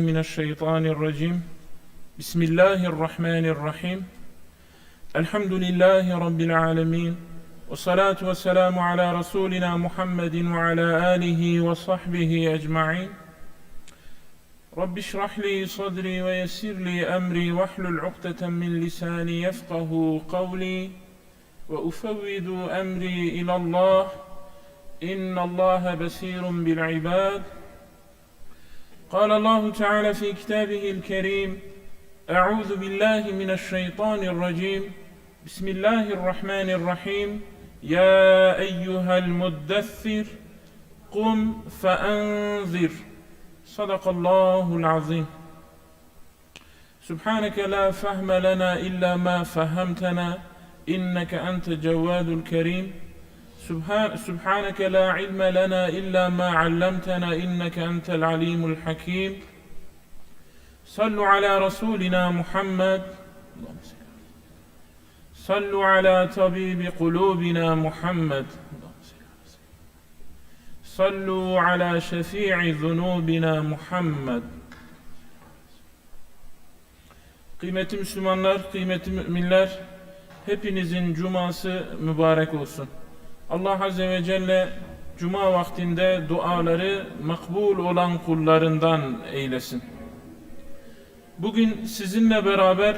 من الشيطان الرجيم. بسم الله الرحمن الرحيم. الحمد لله رب العالمين والصلاة والسلام على رسولنا محمد وعلى آله وصحبه أجمعين. رب اشرح لي صدري ويسر لي أمري واحلل عقدة من لساني يفقه قولي وأفوض أمري إلى الله. إن الله بصير بالعباد. قال الله تعالى في كتابه الكريم أعوذ بالله من الشيطان الرجيم. بسم الله الرحمن الرحيم. يا أيها المدثر قم فأنذر. صدق الله العظيم. سبحانك لا فهم لنا إلا ما فهمتنا. إنك أنت جواد الكريم. سبحان سبحانك لا علم لنا إلا ما علمتنا إنك أنت العليم الحكيم صلوا على رسولنا محمد. صلوا على طبيب قلوبنا محمد. صلوا على شفيع ذنوبنا محمد Kıymetli Müslümanlar, kıymetli müminler, hepinizin cuması mübarek olsun. Allah Azze ve Celle cuma vaktinde duaları makbul olan kullarından eylesin. Bugün sizinle beraber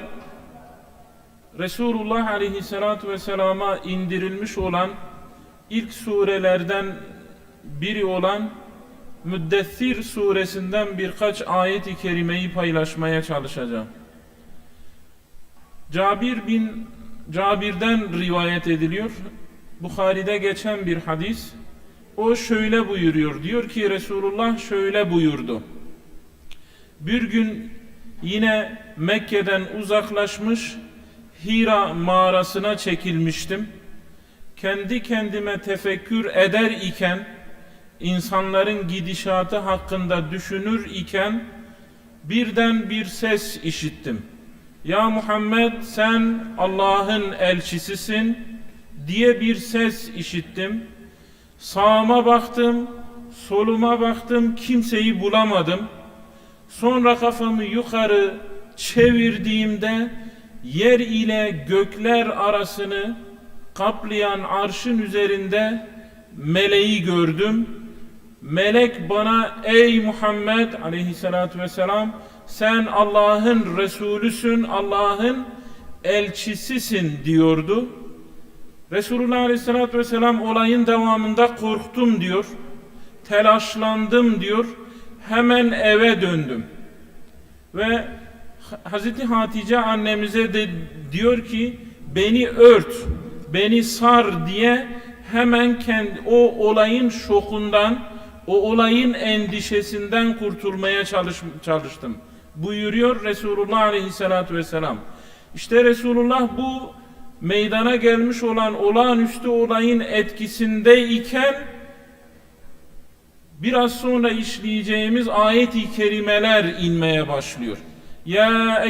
Resulullah Aleyhisselatü Vesselam'a indirilmiş olan ilk surelerden biri olan Müddessir suresinden birkaç ayet-i kerimeyi paylaşmaya çalışacağım. Cabir bin Cabir'den rivayet ediliyor. Bukhari'de geçen bir hadis. O şöyle buyuruyor. Diyor ki Resulullah şöyle buyurdu. Bir gün yine Mekke'den uzaklaşmış Hira mağarasına çekilmiştim. Kendi kendime tefekkür eder iken insanların gidişatı hakkında düşünür iken birden bir ses işittim. Ya Muhammed sen Allah'ın elçisisin diye bir ses işittim. Sağıma baktım, soluma baktım, kimseyi bulamadım. Sonra kafamı yukarı çevirdiğimde yer ile gökler arasını kaplayan arşın üzerinde meleği gördüm. Melek bana ey Muhammed aleyhissalatü vesselam sen Allah'ın Resulüsün, Allah'ın elçisisin diyordu. Resulullah Aleyhisselatü Vesselam olayın devamında korktum diyor. Telaşlandım diyor. Hemen eve döndüm. Ve Hazreti Hatice annemize de diyor ki beni ört, beni sar diye hemen kendi o olayın şokundan, o olayın endişesinden kurtulmaya çalış, çalıştım. Buyuruyor Resulullah Aleyhisselatü Vesselam. İşte Resulullah bu meydana gelmiş olan olağanüstü olayın etkisindeyken biraz sonra işleyeceğimiz ayet-i kerimeler inmeye başlıyor. Ya